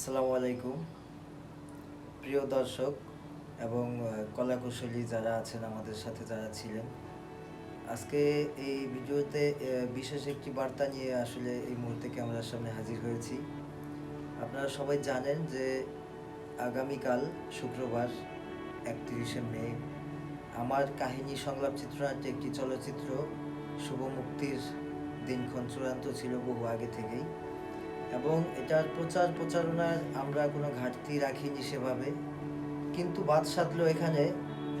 আসসালামু আলাইকুম। প্রিয় দর্শক এবং কলাকুশলী যারা আছেন আমাদের সাথে যারা ছিলেন, আজকে এই ভিডিওতে বিশেষ একটি বার্তা নিয়ে আসলে এই মুহূর্তে ক্যামেরার সামনে হাজির হয়েছি। আপনারা সবাই জানেন যে আগামীকাল শুক্রবার একত্রিশে মে, আমার কাহিনী সংলাপ চিত্রনাট্যে একটি চলচ্চিত্র, শুভ মুক্তির দিনক্ষণ চূড়ান্ত ছিল বহু আগে থেকেই। এবং এটার প্রচার প্রচারণার আমরা কোনো ঘাটতি রাখিনি সেভাবে। কিন্তু বাদ সাধলো এখানে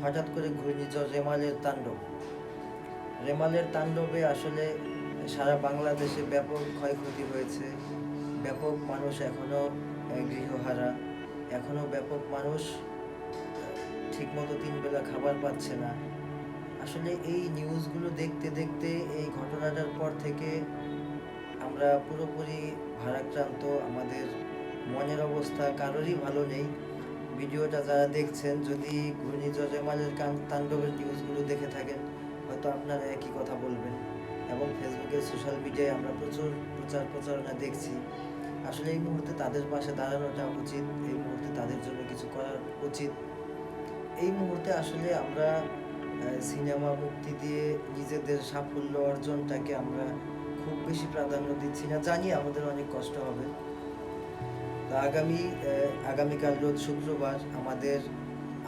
হঠাৎ করে ঘূর্ণিঝড় রেমালের তাণ্ডব। রেমালের তাণ্ডবে আসলে সারা বাংলাদেশে ব্যাপক ক্ষয়ক্ষতি হয়েছে। ব্যাপক মানুষ এখনও গৃহহারা। এখনও ব্যাপক মানুষ ঠিকমতো তিনবেলা খাবার পাচ্ছে না। আসলে এই নিউজগুলো দেখতে দেখতে এই ঘটনাটার পর থেকে আমরা পুরোপুরি ভারাক্রান্ত, আমাদের মনের অবস্থা কারোরই ভালো নেই। ভিডিওটা যারা দেখছেন, যদি ঘূর্ণিঝড় কান- তাণ্ডবের নিউজগুলো দেখে থাকেন, হয়তো আপনারা একই কথা বলবেন। এবং ফেসবুকে সোশ্যাল মিডিয়ায় আমরা প্রচুর প্রচার প্রচারণা দেখছি। আসলে এই মুহূর্তে তাদের পাশে দাঁড়ানোটা উচিত, এই মুহূর্তে তাদের জন্য কিছু করা উচিত। এই মুহূর্তে আসলে আমরা সিনেমা মুক্তি দিয়ে নিজেদের সাফল্য অর্জনটাকে আমরা খুব বেশি প্রাধান্য দিচ্ছি না। জানি আমাদের অনেক কষ্ট হবে। তো আগামী আগামীকাল রোজ শুক্রবার আমাদের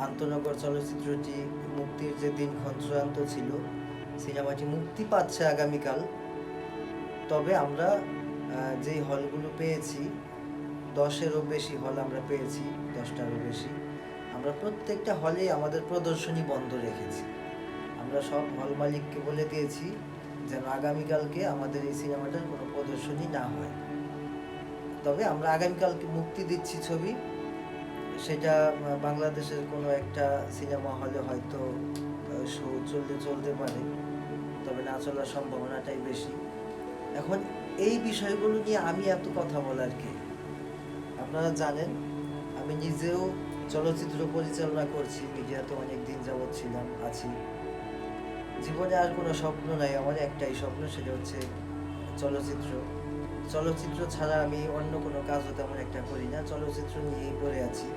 আন্তনগর চলচ্চিত্রটি মুক্তির যে দিনক্ষণ চূড়ান্ত ছিল, সিনেমাটি মুক্তি পাচ্ছে আগামীকাল। তবে আমরা যেই হলগুলো পেয়েছি, দশেরও বেশি হল আমরা পেয়েছি, দশটারও বেশি। আমরা প্রত্যেকটা হলে আমাদের প্রদর্শনী বন্ধ রেখেছি। আমরা সব হল মালিককে বলে দিয়েছি যেন আগামীকালকে আমাদের এই সিনেমাটার কোনো প্রদর্শনী না হয়। তবে আমরা আগামীকালকে মুক্তি দিচ্ছি ছবি। সেটা বাংলাদেশের কোনো একটা সিনেমা হলে হয়তো শো চলতে চলতে পারে। তবে না চলার সম্ভাবনাটাই বেশি। এখন এই বিষয়গুলো নিয়ে আমি এত কথা বলার কি? আপনারা জানেন, আমি নিজেও চলচ্চিত্র পরিচালনা করছি, মিডিয়াতে অনেক দিন যাবৎ ছিলাম, আছি। জীবনে আর কোনো স্বপ্ন নাই, আমার একটাই স্বপ্ন সেটা হচ্ছে চলচ্চিত্র। চলচ্চিত্র ছাড়া আমি অন্য কোনো কাজও তেমন একটা করি না, চলচ্চিত্র নিয়েই পড়ে আছি।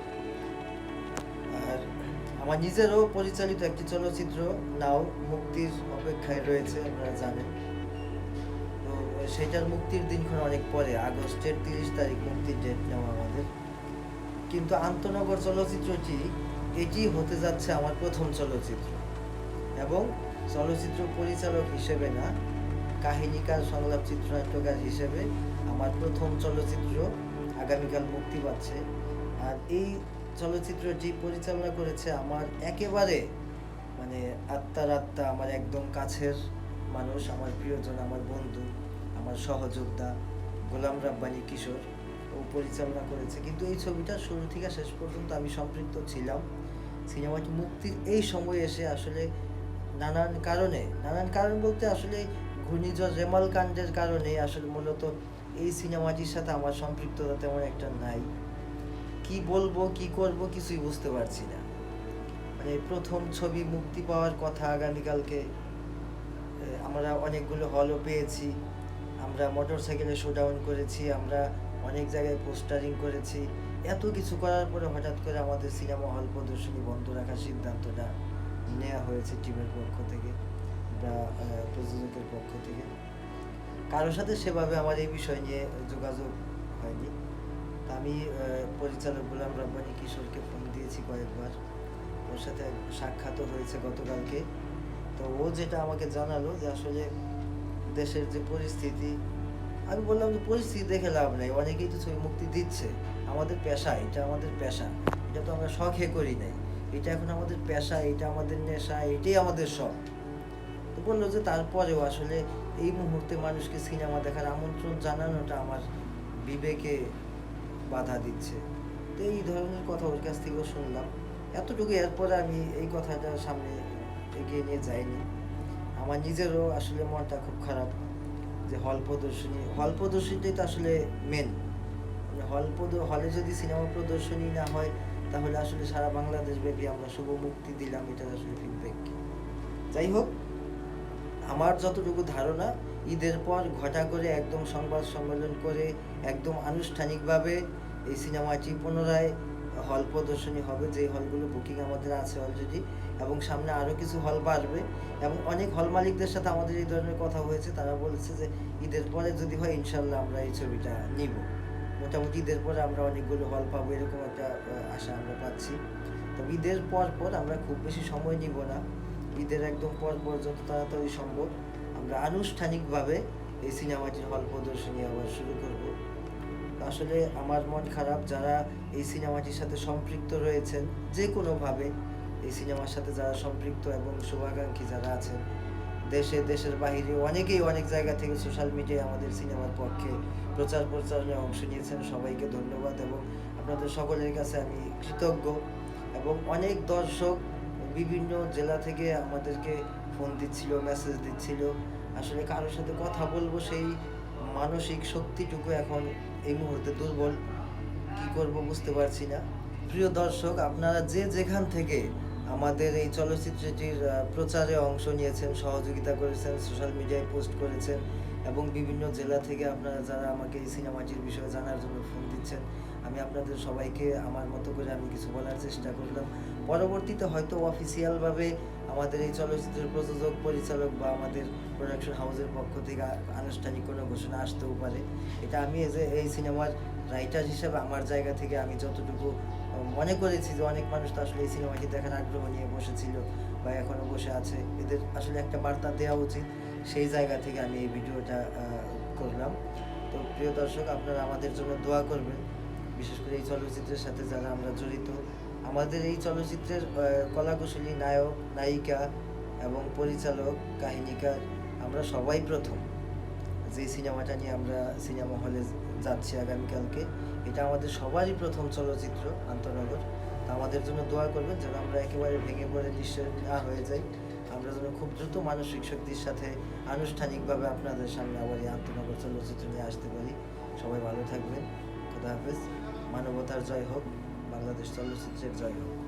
আর আমার নিজেরও পরিচালিত একটি চলচ্চিত্র, নাও, মুক্তির অপেক্ষায় রয়েছে, আপনারা জানেন। তো সেটার মুক্তির দিনক্ষণ অনেক পরে, আগস্টের তিরিশ তারিখ মুক্তির ডেট নেওয়া আমাদের। কিন্তু আন্তনগর চলচ্চিত্রটি, এটি হতে যাচ্ছে আমার প্রথম চলচ্চিত্র। এবং চলচ্চিত্র পরিচালক হিসেবে না, কাহিনীকার, সংলাপ চিত্রনাট্যকার হিসেবে আমার প্রথম চলচ্চিত্র আগামীকাল মুক্তি পাচ্ছে। আর এই চলচ্চিত্রটি পরিচালনা করেছে আমার একেবারে মানে আত্মার আত্মা, আমার একদম কাছের মানুষ, আমার প্রিয়জন, আমার বন্ধু, আমার সহযোদ্ধা গোলাম রাব্বানি কিশোর। ও পরিচালনা করেছে। কিন্তু এই ছবিটা শুরু থেকে শেষ পর্যন্ত আমি সম্পৃক্ত ছিলাম। সিনেমাটি মুক্তির এই সময়ে এসে আসলে নানান কারণে, নানান কারণ বলতে আসলে ঘূর্ণিঝড় রেমাল কাণ্ডের কারণে আসলে মূলত এই সিনেমাটির সাথে আমার সম্পৃক্ততা তেমন একটা নাই। কি বলব, কি করব কিছুই বুঝতে পারছি না। মানে প্রথম ছবি মুক্তি পাওয়ার কথা আগামীকালকে আমরা অনেকগুলো হলও পেয়েছি। আমরা মোটর সাইকেলে শোডাউন করেছি, আমরা অনেক জায়গায় পোস্টারিং করেছি। এত কিছু করার পরে হঠাৎ করে আমাদের সিনেমা হল প্রদর্শনী বন্ধ রাখার সিদ্ধান্তটা নেওয়া হয়েছে টিমের পক্ষ থেকে বা প্রযোজকের পক্ষ থেকে। কারোর সাথে সেভাবে আমার এই বিষয় নিয়ে যোগাযোগ হয়নি। আমি পরিচালক গোলাম রব্বানি কিশোরকে ফোন দিয়েছি কয়েকবার। ওর সাথে সাক্ষাৎও হয়েছে গতকালকে। তো ও যেটা আমাকে জানালো যে আসলে দেশের যে পরিস্থিতি, আমি বললাম যে পরিস্থিতি দেখে লাভ নেই, অনেকেই তো ছবি মুক্তি দিচ্ছে। আমাদের পেশা, এটা আমাদের পেশা। এটা তো আমরা শখে করি নাই। এটা এখন আমাদের পেশা, এটা আমাদের নেশা, এটাই আমাদের শখ। তো বলল যে তারপরেও আসলে এই মুহূর্তে মানুষকে সিনেমা দেখার আমন্ত্রণ জানানোটা আমার বিবেকে বাধা দিচ্ছে। তো এই ধরনের কথা ওর কাছ থেকেও শুনলাম। এতটুকু এরপরে আমি এই কথাটা সামনে এগিয়ে নিয়ে যাইনি। আমার নিজেরও আসলে মনটা খুব খারাপ যে হল প্রদর্শনী, হল প্রদর্শনীটাই তো আসলে মেন হল হলে যদি সিনেমা প্রদর্শনী না হয় তাহলে আসলে সারা বাংলাদেশ ব্যাপী আমরা শুভ মুক্তি দিলাম এটার আসলে ফিডব্যাক যাই হোক, আমার যতটুকু ধারণা, ঈদের পর ঘটা করে একদম সংবাদ সম্মেলন করে একদম আনুষ্ঠানিকভাবে এই সিনেমাটি পুনরায় হল প্রদর্শনী হবে, যে হলগুলো বুকিং আমাদের আছে অলরেডি এবং সামনে আরও কিছু হল বাড়বে। এবং অনেক হল মালিকদের সাথে আমাদের এই ধরনের কথা হয়েছে, তারা বলেছে যে ঈদের পরে যদি হয়, ইনশাল্লাহ আমরা এই ছবিটা নিব। মোটামুটি ঈদের পরে আমরা অনেকগুলো হল পাবো, এরকম একটা আশা আমরা পাচ্ছি। তবে ঈদের পর পর আমরা খুব বেশি সময় নিব না। ঈদের একদম পর পর যত তাড়াতাড়ি সম্ভব আমরা আনুষ্ঠানিকভাবে এই সিনেমাটির হল প্রদর্শনী আবার শুরু করব। আসলে আমার মন খারাপ যারা এই সিনেমাটির সাথে সম্পৃক্ত রয়েছেন যে কোনোভাবে এই সিনেমার সাথে যারা সম্পৃক্ত এবং শুভাকাঙ্ক্ষী যারা আছেন দেশে, দেশের বাইরে অনেকেই অনেক জায়গা থেকে সোশ্যাল মিডিয়ায় আমাদের সিনেমার পক্ষে প্রচার প্রচারণায় অংশ নিয়েছেন। সবাইকে ধন্যবাদ এবং আপনাদের সকলের কাছে আমি কৃতজ্ঞ এবং অনেক দর্শক বিভিন্ন জেলা থেকে আমাদেরকে ফোন দিচ্ছিল মেসেজ দিচ্ছিল। আসলে কারোর সাথে কথা বলব সেই মানসিক শক্তিটুকু এখন এই মুহূর্তে দুর্বল। কি করব বুঝতে পারছি না। প্রিয় দর্শক, আপনারা যে যেখান থেকে আমাদের এই চলচ্চিত্রটির প্রচারে অংশ নিয়েছেন, সহযোগিতা করেছেন, সোশ্যাল মিডিয়ায় পোস্ট করেছেন এবং বিভিন্ন জেলা থেকে আপনারা যারা আমাকে এই সিনেমাটির বিষয়ে জানার জন্য ফোন দিচ্ছেন, আমি আপনাদের সবাইকে আমার মতো করে আমি কিছু বলার চেষ্টা করলাম। পরবর্তীতে হয়তো অফিসিয়ালভাবে আমাদের এই চলচ্চিত্রের প্রযোজক, পরিচালক বা আমাদের প্রোডাকশন হাউসের পক্ষ থেকে আনুষ্ঠানিক কোনো ঘোষণা আসতেও পারে। এটা আমি এই যে এই সিনেমার রাইটার হিসেবে আমার জায়গা থেকে আমি যতটুকু মনে করেছি যে অনেক মানুষ তো আসলে এই সিনেমাটি দেখার আগ্রহ নিয়ে বসেছিল বা এখনও বসে আছে। এদের আসলে একটা বার্তা দেওয়া উচিত, সেই জায়গা থেকে আমি এই ভিডিওটা করলাম। তো প্রিয় দর্শক, আপনারা আমাদের জন্য দোয়া করবেন। বিশেষ করে এই চলচ্চিত্রের সাথে যারা আমরা জড়িত, আমাদের এই চলচ্চিত্রের কলাকুশলী নায়ক, নায়িকা এবং পরিচালক, কাহিনীকার, আমরা সবাই প্রথম। যে সিনেমাটা নিয়ে আমরা সিনেমা হলে যাচ্ছি আগামীকালকে, এটা আমাদের সবারই প্রথম চলচ্চিত্র, আন্তনগর। তা আমাদের জন্য দোয়া করবেন যেন আমরা একেবারে ভেঙে পড়ে নিঃস্ব না হয়ে যাই। আমরা যেন খুব দ্রুত মানসিক শক্তির সাথে আনুষ্ঠানিকভাবে আপনাদের সামনে আবার এই আন্তনগর চলচ্চিত্র নিয়ে আসতে পারি। সবাই ভালো থাকবেন। খোদা হাফেজ। মানবতার জয় হোক। বাংলাদেশ চলচ্চিত্রের জয় হোক।